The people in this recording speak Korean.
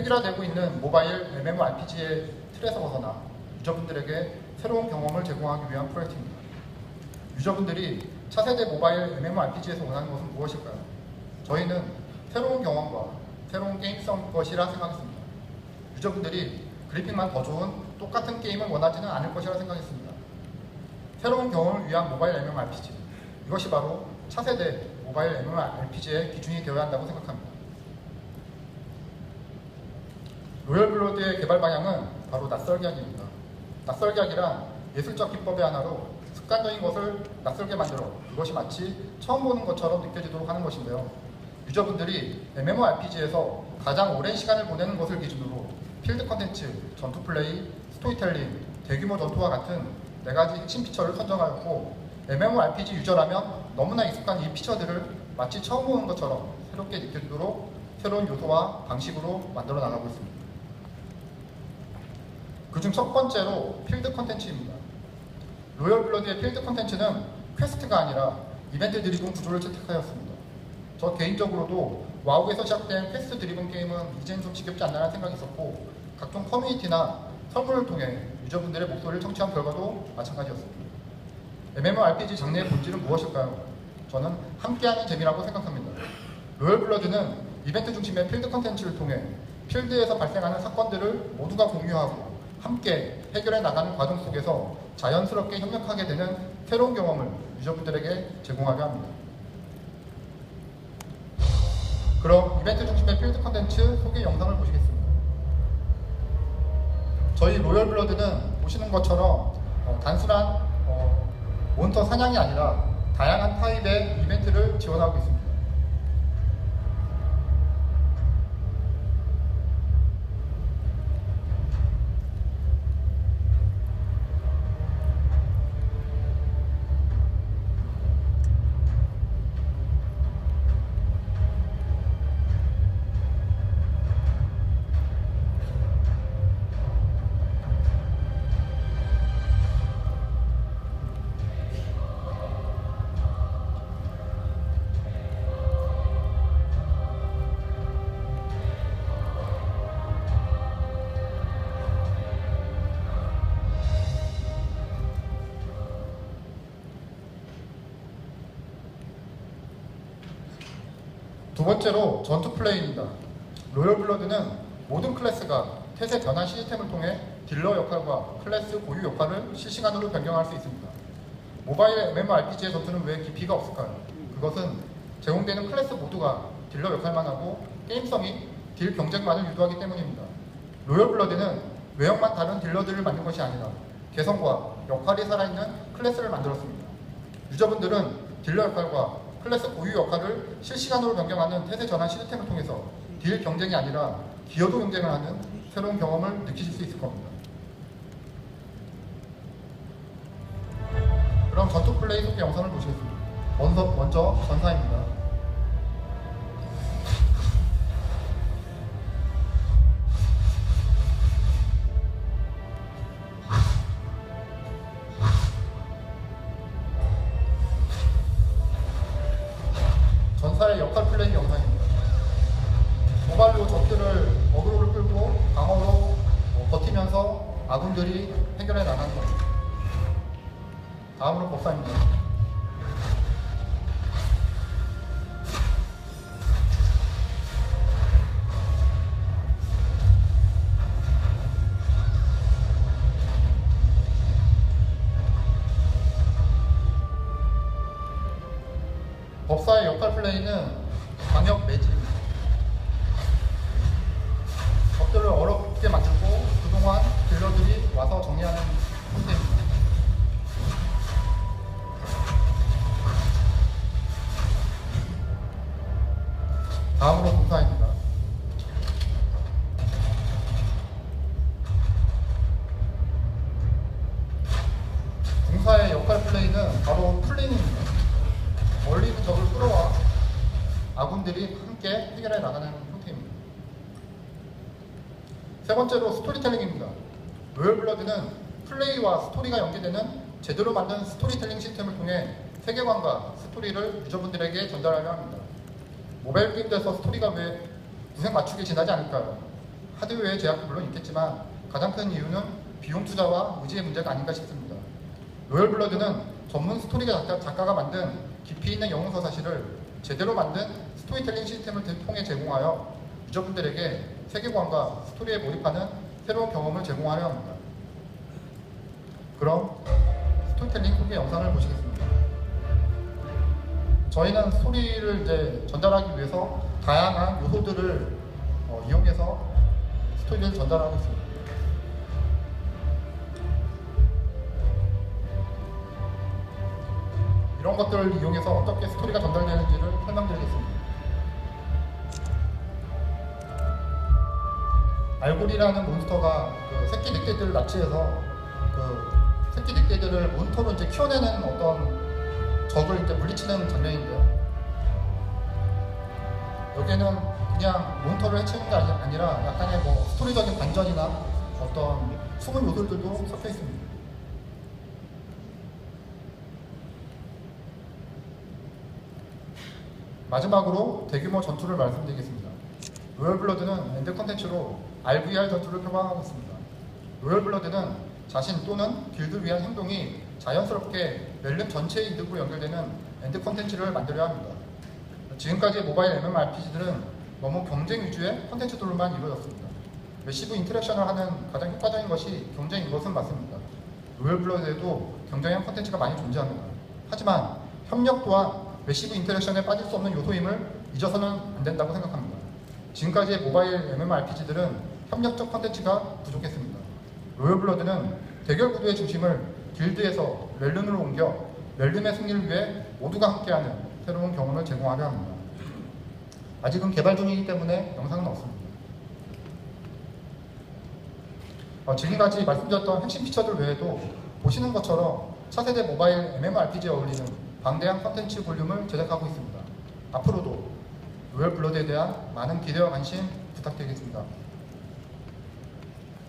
획일화되고 있는 모바일 MMORPG의 틀에서 벗어나 유저분들에게 새로운 경험을 제공하기 위한 프로젝트입니다. 유저분들이 차세대 모바일 MMORPG에서 원하는 것은 무엇일까요? 저희는 새로운 경험과 새로운 게임성 것이라 생각했습니다. 유저분들이 그래픽만 더 좋은 똑같은 게임을 원하지는 않을 것이라 생각했습니다. 새로운 경험을 위한 모바일 MMORPG 이것이 바로 차세대 모바일 MMORPG의 기준이 되어야 한다고 생각합니다. 로열블러드의 개발 방향은 바로 낯설기학입니다. 낯설기학이란 예술적 기법의 하나로 습관적인 것을 낯설게 만들어 그것이 마치 처음 보는 것처럼 느껴지도록 하는 것인데요. 유저분들이 MMORPG에서 가장 오랜 시간을 보내는 것을 기준으로 필드 컨텐츠, 전투 플레이, 스토리텔링, 대규모 전투와 같은 네 가지 핵심 피처를 선정하였고 MMORPG 유저라면 너무나 익숙한 이 피처들을 마치 처음 보는 것처럼 새롭게 느껴지도록 새로운 요소와 방식으로 만들어 나가고 있습니다. 그중 첫 번째로 필드 컨텐츠입니다. 로열 블러드의 필드 컨텐츠는 퀘스트가 아니라 이벤트 드리븐 구조를 채택하였습니다. 저 개인적으로도 와우에서 시작된 퀘스트 드리븐 게임은 이젠 좀 지겹지 않나라는 생각이 있었고 각종 커뮤니티나 선물을 통해 유저분들의 목소리를 청취한 결과도 마찬가지였습니다. MMORPG 장르의 본질은 무엇일까요? 저는 함께하는 재미라고 생각합니다. 로열 블러드는 이벤트 중심의 필드 컨텐츠를 통해 필드에서 발생하는 사건들을 모두가 공유하고 함께 해결해 나가는 과정 속에서 자연스럽게 협력하게 되는 새로운 경험을 유저분들에게 제공하려 합니다. 그럼 이벤트 중심의 필드 컨텐츠 소개 영상을 보시겠습니다. 저희 로열 블러드는 보시는 것처럼 어, 단순한 어, 몬터 사냥이 아니라 다양한 타입의 이벤트를 지원하고 있습니다. 두 번째로 전투 플레이입니다. 로열 블러드는 모든 클래스가 태세 변환 시스템을 통해 딜러 역할과 클래스 고유 역할을 실시간으로 변경할 수 있습니다. 모바일 MMORPG의 전투는 왜 깊이가 없을까요? 그것은 제공되는 클래스 모두가 딜러 역할만 하고 게임성이 딜 경쟁만을 유도하기 때문입니다. 로열 블러드는 외형만 다른 딜러들을 만든 것이 아니라 개성과 역할이 살아있는 클래스를 만들었습니다. 유저분들은 딜러 역할과 클래스 고유 역할을 실시간으로 변경하는 태세 전환 시스템을 통해서 딜 경쟁이 아니라 기여도 경쟁을 하는 새로운 경험을 느끼실 수 있을 겁니다. 그럼 전투 플레이 소개 영상을 보시겠습니다. 먼저, 먼저 전사입니다. 전사의 역할 플레이 영상입니다. 모발로 적들을 어그로를 끌고 방어로 어, 버티면서 아군들이 해결해 나가는 겁니다. 다음으로 법사입니다. 법사의 역할 플레이는 방역 매직입니다. 적들을 어렵게 만들고 그동안 딜러들이 와서 정리하는 형태입니다. 다음으로 공사입니다. 공사의 역할 플레이는 바로 플레이입니다. 멀리 있는 적을 끌어와 아군들이 함께 해결해 나가는 형태입니다. 세 번째로 스토리텔링입니다. 로열 블러드는 플레이와 스토리가 연계되는 제대로 만든 스토리텔링 시스템을 통해 세계관과 스토리를 유저분들에게 전달하려 합니다. 모바일 게임에서 스토리가 왜 구색 맞추기 지나지 않을까요? 하드웨어의 제약도 물론 있겠지만 가장 큰 이유는 비용 투자와 의지의 문제가 아닌가 싶습니다. 로열 블러드는 전문 스토리가 작가, 작가가 만든 깊이 있는 영웅서 사실을 제대로 만든 스토리텔링 시스템을 통해 제공하여 유저분들에게 세계관과 스토리에 몰입하는 새로운 경험을 제공하려 합니다. 그럼 스토리텔링 후기 영상을 보시겠습니다. 저희는 스토리를 이제 전달하기 위해서 다양한 요소들을 어, 이용해서 스토리를 전달하고 있습니다. 이런 것들을 이용해서 어떻게 스토리가 전달되는지를 설명드리겠습니다. 알골이라는 몬스터가 그 새끼 늑대들을 납치해서 그 새끼 늑대들을 몬스터로 이제 키워내는 어떤 적을 이제 물리치는 장면인데요. 여기에는 그냥 몬스터를 해치는 게 아니- 아니라 약간의 뭐 스토리적인 반전이나 어떤 숨은 요소들도 섞여 있습니다. 마지막으로 대규모 전투를 말씀드리겠습니다. 로열 블러드는 엔드 컨텐츠로 RVR 전투를 표방하고 있습니다. 로열 블러드는 자신 또는 길드 위한 행동이 자연스럽게 멜름 전체의 이득으로 연결되는 엔드 컨텐츠를 만들어야 합니다. 지금까지의 모바일 MMORPG들은 너무 경쟁 위주의 컨텐츠들로만 이루어졌습니다. 매시브 인터랙션을 하는 가장 효과적인 것이 경쟁인 것은 맞습니다. 로열 블러드에도 경쟁형 컨텐츠가 많이 존재합니다. 하지만 협력 또한 매시브 인터랙션에 빠질 수 없는 요소임을 잊어서는 안 된다고 생각합니다. 지금까지의 모바일 MMORPG들은 협력적 컨텐츠가 부족했습니다. 로열 블러드는 대결 구도의 중심을 길드에서 렐름으로 옮겨 렐름의 승리를 위해 모두가 함께하는 새로운 경험을 제공하려 합니다. 아직은 개발 중이기 때문에 영상은 없습니다. 어, 지금까지 말씀드렸던 핵심 피처들 외에도 보시는 것처럼 차세대 모바일 MMORPG에 어울리는 방대한 컨텐츠 볼륨을 제작하고 있습니다. 앞으로도 로열 블러드에 대한 많은 기대와 관심 부탁드리겠습니다.